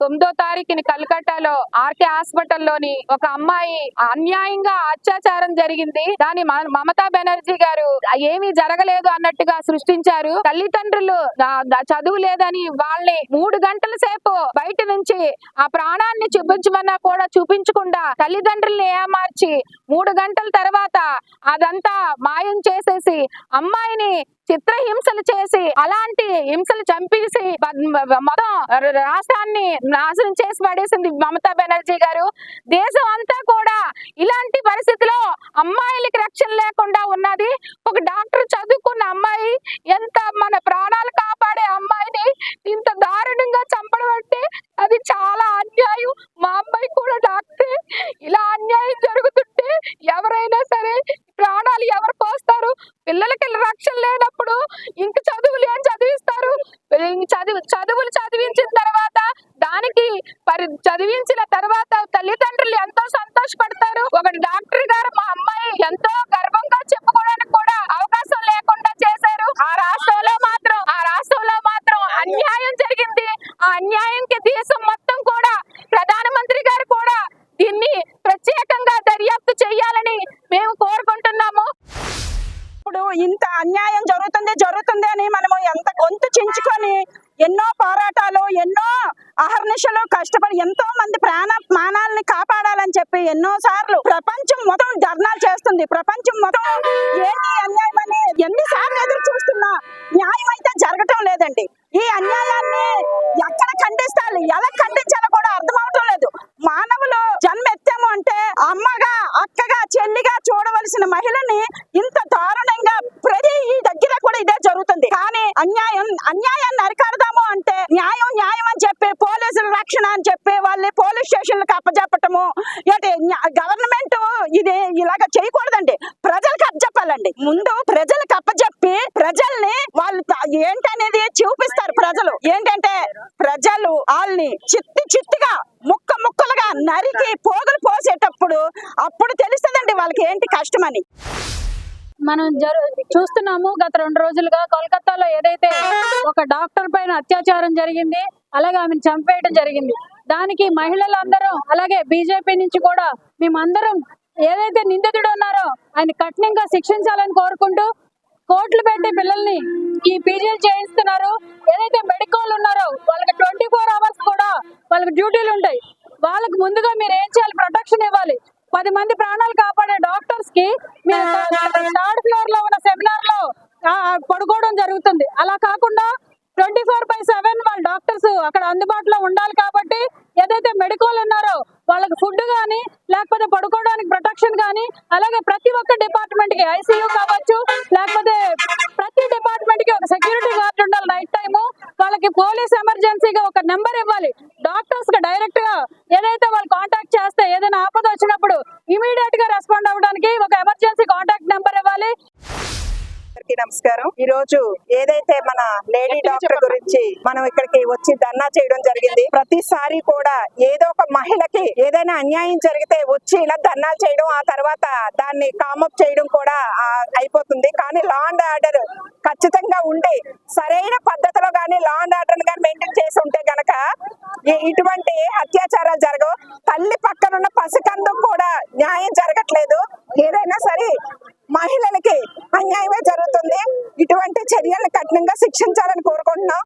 తొమ్మిదో తారీఖుని కలకట్టాలో ఆర్కే హాస్పిటల్లోని ఒక అమ్మాయి అన్యాయంగా అత్యాచారం జరిగింది. దాని మ- మమతా బెనర్జీ గారు ఏమీ జరగలేదు అన్నట్టుగా సృష్టించారు. తల్లిదండ్రులు చదువు లేదని వాళ్ళని మూడు గంటల సేపు బయట నుంచి ఆ ప్రాణాన్ని చూపించమన్నా కూడా చూపించకుండా తల్లిదండ్రుల్ని ఏమార్చి మూడు గంటల తర్వాత అదంతా మాయం చేసేసి అమ్మాయిని చిత్రహింసలు చేసి అలాంటి హింసలు చంపేసి మొత్తం రాష్ట్రాన్ని నాశనం చేసి పడేసింది మమతా బెనర్జీ గారు. దేశం అంతా కూడా ఇలాంటి పరిస్థితిలో అమ్మాయిలకి రక్షణ లేకుండా ఉన్నది. ఒక డాక్టర్ చదువుకున్న అమ్మాయి ఎంత మన ప్రాణాలు కాపాడే అమ్మాయిని ఇంత దారుణంగా చంపడం అంటే అది చాలా అన్యాయం మా అమ్మాయి కూడా డాక్టరే ఇలా అన్యాయం జరుగుతుంటే ఎవరైనా సరే ప్రాణాలు ఎవరు పోస్తారు పిల్లలకి రక్షణ లేనప్పుడు ఇంక చదువులు ఏం చదివిస్తారు? చదువు చదువులు చదివించిన తర్వాత దానికి పరి చదివించిన తర్వాత తల్లిదండ్రులు ఎంత సంతోషపడతారు ఒక డాక్టర్ గారు మా అమ్మాయి ఎంతో గర్వంగా చెప్పుకోవడానికి కూడా అవకాశం లేకుండా చేశారు ఆ రాష్ట్రంలో మాత్రం ఆ రాష్ట్రంలో మాత్రం అన్యాయం జరిగింది ఆ అన్యాయంకి దేశం మొత్తం కూడా ప్రధానమంత్రి గారు కూడా దీన్ని ప్రత్యేకంగా దర్యాప్తు చేయాలని మేము కోరుకుంటున్నాము ఇప్పుడు ఇంత అన్యాయం జరుగుతుంది జరుగుతుంది అని మనము ఎంత గొంతు చించుకొని ఎన్నో పోరాటాలు ఎన్నో మనుషులు కష్టపడి ఎంతో మంది ప్రాణ మానాలని కాపాడాలని చెప్పి ఎన్నో సార్లు ప్రపంచం మొత్తం ధర్నాలు చేస్తుంది. ప్రపంచం మొత్తం ఏంటి అన్యాయం అని ఎన్నిసార్లు ఎదురు చూస్తున్నా న్యాయం అయితే జరగటం లేదండి. ఈ అన్యాయాన్ని ఎక్కడ ఖండిస్తాలి ఎలా ఖండించాలో కూడా అర్థం అవటం లేదు. మానవులు జన్మెత్తాము అంటే అమ్మగా అక్కగా చెల్లిగా చూడవలసిన మహిళని ఇంత దారుణంగా ప్రతి ఈ దగ్గర కూడా ఇదే జరుగుతుంది. కానీ అన్యాయం అన్యాయాన్ని అరికడదాము అంటే న్యాయం న్యాయం అని చెప్పి పోలీసుల రక్షణ అని చెప్పి వాళ్ళని పోలీస్ స్టేషన్లకు అప్పచెప్పటము ఏంటి గవర్నమెంట్ ఇది ఇలాగ చేయకూడదండి. ప్రజలకు అప్పచెప్పాలండి ముందు ప్రజలకు అప్పచెప్పి ప్రజల్ని వాళ్ళు ఏంటనేది చూపిస్తారు ప్రజలు. ఏంటంటే ప్రజలు వాళ్ళని చిత్తి చిత్తిగా ముక్క ముక్కలుగా నరికి పోగులు పోసేటప్పుడు అప్పుడు తెలుస్తుందండి వాళ్ళకి ఏంటి కష్టమని. మనం జరు చూస్తున్నాము గత రెండు రోజులుగా కోల్కతాలో ఏదైతే ఒక డాక్టర్ పైన అత్యాచారం జరిగింది అలాగే ఆమెను చంపేయడం జరిగింది. దానికి మహిళలందరూ అలాగే బీజేపీ నుంచి కూడా మేమందరం ఏదైతే నిందితుడు ఉన్నారో ఆయన కఠినంగా శిక్షించాలని కోరుకుంటూ కోట్లు పెట్టి పిల్లల్ని ఈ పీజీలు చేయిస్తున్నారు ఏదైతే మెడికల్ ఉన్నారో వాళ్ళకి ట్వంటీ ఫోర్ అవర్స్ కూడా వాళ్ళకి డ్యూటీలు ఉంటాయి వాళ్ళకి ముందుగా మీరు ఏం చేయాలి ప్రొటెక్షన్ ఇవ్వాలి పది మంది ప్రాణాలు కాపాడే డాక్టర్స్కి థర్డ్ ఫ్లోర్లో ఉన్న సెమినార్లో పడుకోవడం జరుగుతుంది అలా కాకుండా ట్వంటీ ఫోర్ బై సెవెన్ వాళ్ళ డాక్టర్స్ అక్కడ అందుబాటులో ఉండాలి కాబట్టి ఏదైతే మెడికల్ ఉన్నారో వాళ్ళకి ఫుడ్ కానీ లేకపోతే పడుకోవడానికి ప్రొటెక్షన్ కానీ అలాగే ప్రతి ఒక్క డిపార్ట్మెంట్కి ఐసీయూ కావచ్చు లేకపోతే ప్రతి డిపార్ట్మెంట్కి ఒక సెక్యూరిటీ గార్డ్ ఉండాలి నైట్ టైము. వాళ్ళకి పోలీస్ ఎమర్జెన్సీగా ఒక నెంబర్ ఇవ్వాలి. డాక్టర్స్కి డైరెక్ట్గా ఏదైతే వాళ్ళు కాంటాక్ట్ చేస్తే ఏదైనా ఆపద వచ్చినప్పుడు ఇమీడియట్గా రెస్పాండ్ అవ్వడానికి ఒక ఎమర్జెన్సీ కాంటాక్ట్ నెంబర్ ఇవ్వాలి. అందరికీ నమస్కారం. ఈ రోజు ఏదైతే మన లేడీ డాక్టర్ గురించి మనం ఇక్కడికి వచ్చి ధర్నా చేయడం జరిగింది ప్రతిసారి కూడా ఏదో ఒక మహిళకి ఏదైనా అన్యాయం జరిగితే వచ్చి ఇలా ధర్నాలు చేయడం ఆ తర్వాత దాన్ని కామప్ చేయడం కూడా అయిపోతుంది. కానీ లా అండ్ ఆర్డర్ ఖచ్చితంగా ఉండి సరైన పద్ధతిలో కానీ లా అండ్ ఆర్డర్ కానీ మెయింటైన్ చేసి ఉంటే గనక ఇటువంటి అత్యాచారాలు జరగవు. తల్లి పక్కనున్న పసికందుకు కూడా న్యాయం జరగట్లేదు. ఏదైనా సరే మహిళలకి అన్యాయమే కఠినంగా శిక్షించాలని కోరుకుంటున్నాం.